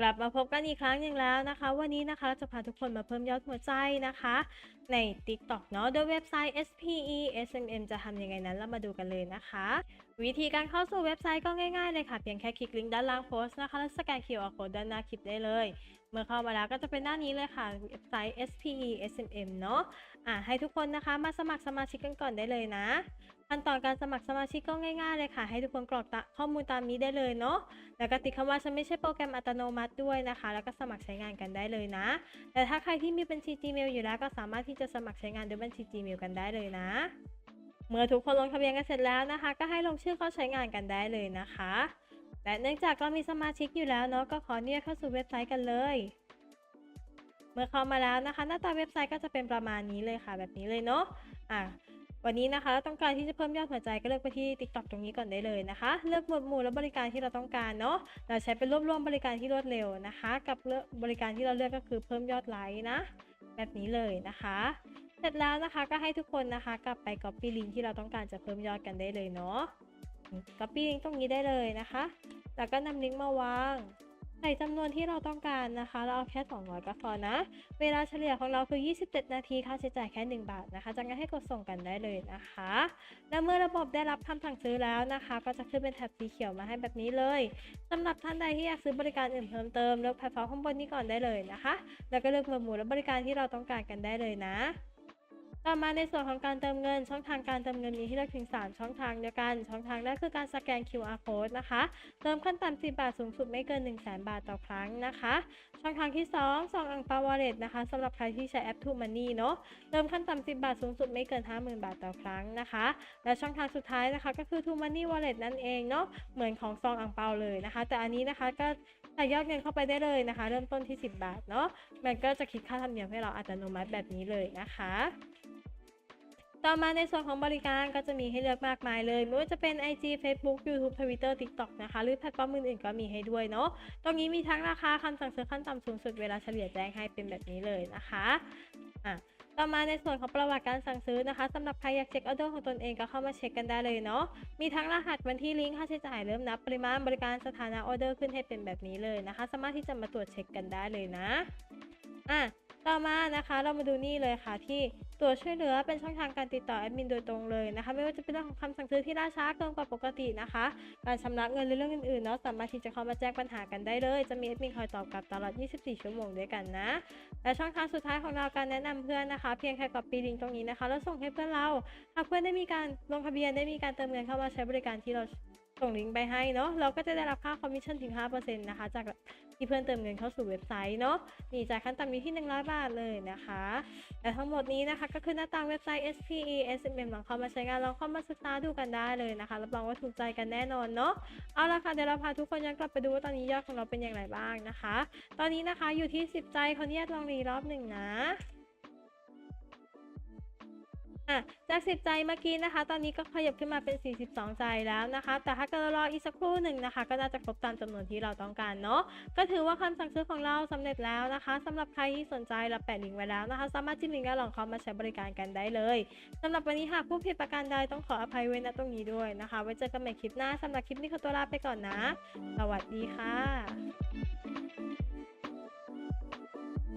กลับมาพบกันอีกครั้งหนึ่งแล้วนะคะ วันนี้นะคะเราจะพาทุกคนมาเพิ่มยอดหัวใจนะคะ ใน TikTok เนาะโดยเว็บไซต์ SPE SMM จะทำยังไงนั้นเรามาดูกันเลยนะคะ วิธีการเข้าสู่เว็บไซต์ก็ง่ายๆเลยค่ะ เพียงแค่คลิกลิงก์ด้านล่างโพสต์นะคะ แล้วสแกน QR code ด้านหน้าคลิปได้เลย เมื่อเข้ามาแล้วก็จะเป็นหน้านี้เลยค่ะเว็บไซต์ SPE SMM เนาะอะให้ทุกคนนะคะมาสมัครสมาชิกกันก่อนได้เลยนะ ขั้นตอนการสมัครสมาชิกก็ง่าย ๆ เลยค่ะ ให้ทุกคนกรอกข้อมูลตามนี้ได้เลยเนาะแล้วก็ติดคำว่าฉันไม่ใช่โปรแกรมอัตโนมัติด้วยนะคะ แล้วก็สมัครใช้งานกันได้เลยนะ แต่ถ้าใครที่มีบัญชี Gmail อยู่แล้วก็สามารถที่จะสมัครใช้งานด้วยบัญชี Gmail กันได้เลยนะ เมื่อทุกคนลงทะเบียนกันเสร็จแล้วนะคะ ก็ให้ลงชื่อเข้าใช้งานกันได้เลยนะคะและเนื่องจากเรามีสมาชิกอยู่แล้วเนาะก็ขออนุญาตเข้าสู่เว็บไซต์กันเลย เมื่อเข้ามาแล้วนะคะ หน้าตาเว็บไซต์ก็จะเป็นประมาณนี้เลยค่ะ แบบนี้เลยเนาะอะ วันนี้นะคะเราต้องการที่จะเพิ่มยอดหัวใจก็เลือกไปที่ TikTok ตรงนี้ก่อนได้เลยนะคะ เลือกหมวดหมู่และบริการที่เราต้องการเนาะเราใช้เป็นรวบรวมบริการที่รวดเร็วนะคะ กับบริการที่เราเลือกก็คือเพิ่มยอดไลค์นะ แบบนี้เลยนะคะเสร็จแล้วนะคะก็ให้ทุกคนนะคะกลับไป copy link ที่เราต้องการจะเพิ่มยอดกันได้เลยเนาะ copy link ตรงนี้ได้เลยนะคะ แล้วก็นำลิงก์มาวาง ใส่จำนวนที่เราต้องการนะคะ เราเอาแค่ 200 ก็พอนะ เวลาเฉลี่ยของเราคือ 27 นาที ค่าใช้จ่ายแค่ 1 บาทนะคะ จากนั้นให้กดส่งกันได้เลยนะคะ และเมื่อระบบได้รับคำสั่งซื้อแล้วนะคะ ก็จะขึ้นเป็นแถบสีเขียวมาให้แบบนี้เลยสำหรับท่านใดที่อยากซื้อบริการอื่นเพิ่มเติมเลือกแพลตฟอร์มข้างบนนี้ก่อนได้เลยนะคะ แล้วก็เลือกหมวดหมู่และบริการที่เราต้องการกันได้เลยนะ ต่อมาในส่วนของการเติมเงิน ช่องทางการเติมเงินมีให้เลือกถึง 3 ช่องทางเดียวกัน ช่องทางแรกคือการสแกน QR code นะคะ เติมขั้นต่ำ10 บาทสูงสุดไม่เกิน 1 0 0 0 0แบาทต่อครั้งนะคะ ช่องทางที่2ซองอังเปาวอลเล็ตนะคะสำหรับใครที่ใช้แอป True Money เนาะ เติมขั้นต่ำ10 บาทสูงสุดไม่เกิน 50,000 บาทต่อครั้งนะคะ และช่องทางสุดท้ายนะคะก็คือ True Money Wallet นั่นเองเนาะ เหมือนของซองอังเปาเลยนะคะ แต่อันนี้นะคะก็ใส่ยอดเงินเข้าไปได้เลยนะคะ เริ่มต้นที่ 10 บาทเนาะมันก็จะคิดค่าธรรมเนียมให้เราอัตโนมัติแบบนี้เลยนะคะ ต่อมาในส่วนของบริการก็จะมีให้เลือกมากมายเลย ไม่ว่าจะเป็น IG Facebook YouTube Twitter TikTok นะคะ หรือแพลตฟอร์มอื่นๆก็มีให้ด้วยเนาะ ตรงนี้มีทั้งราคาคำสั่งซื้อขั้นต่ำสูงสุดเวลาเฉลี่ยแจ้งให้เป็นแบบนี้เลยนะคะอะต่อมาในส่วนของประวัติการสั่งซื้อนะคะสำหรับใครอยากเช็คออเดอร์ของตนเองก็เข้ามาเช็คกันได้เลยเนาะมีทั้งรหัสวันที่ลิงก์ค่าใช้จ่ายเริ่มนับปริมาณบริการสถานะออเดอร์ขึ้นให้เป็นแบบนี้เลยนะคะ สามารถที่จะมาตรวจเช็คกันได้เลยนะอะ ต่อมานะคะ เรามาดูนี่เลยค่ะที่ตัวช่วยเหลือเป็นช่องทางการติดต่อแอดมินโดยตรงเลยนะคะ ไม่ว่าจะเป็นเรื่องของคำสั่งซื้อที่ล่าช้าเกินกว่าปกตินะคะ การชำระเงินหรือเรื่องอื่นๆเนาะสามารถที่จะเข้ามาแจ้งปัญหากันได้เลย จะมีแอดมินคอยตอบกลับตลอด 24 ชั่วโมงด้วยกันนะ และช่องทางสุดท้ายของเราการแนะนำเพื่อนนะคะ เพียงแค่กดปีลิงก์ตรงนี้นะคะ แล้วส่งให้เพื่อนเราหากเพื่อนได้มีการลงทะเบียนได้มีการเติมเงินเข้ามาใช้บริการที่เราส่งลิงก์ไปให้เนาะเราก็จะได้รับค่าคอมมิชชั่นถึง 5%นะคะจาก ที่เพื่อนเติมเงินเข้าสู่เว็บไซต์เนาะมีจ่ายขั้นต่ำอยู่ที่ 100 บาทเลยนะคะ แต่ทั้งหมดนี้นะคะก็คือหน้าต่างเว็บไซต์ SPE SMM ลองเข้ามาใช้งานลองเข้ามาศึกษาดูกันได้เลยนะคะรับรองว่าถูกใจกันแน่นอนเนาะเอาละค่ะเดี๋ยวเราพาทุกคนย้อนกลับไปดูว่าตอนนี้ยอดของเราเป็นอย่างไรบ้างนะคะ ตอนนี้นะคะอยู่ที่ 10 ใจคออนุญาตลองรีรอบหนึ่งนะ อะจาก10 ใจเมื่อกี้นะคะ ตอนนี้ก็ขยับขึ้นมาเป็น 42 ใจแล้วนะคะ แต่ถ้าเกิดรออีกสักครู่หนึ่งนะคะ ก็น่าจะครบตามจำนวนที่เราต้องการเนาะ ก็ถือว่าคำสั่งซื้อของเราสำเร็จแล้วนะคะสำหรับใครที่สนใจเราแปะลิงก์ไว้แล้วนะคะ สามารถจิ้มลิงก์แล้วลองเข้ามาใช้บริการกันได้เลยสำหรับวันนี้หากผู้ผิดประการใดต้องขออภัยไว้ณตรงนี้ด้วยนะคะ ไว้เจอกันใหม่คลิปหน้าสำหรับคลิปนี้ขอตัวลาไปก่อนนะ สวัสดีค่ะ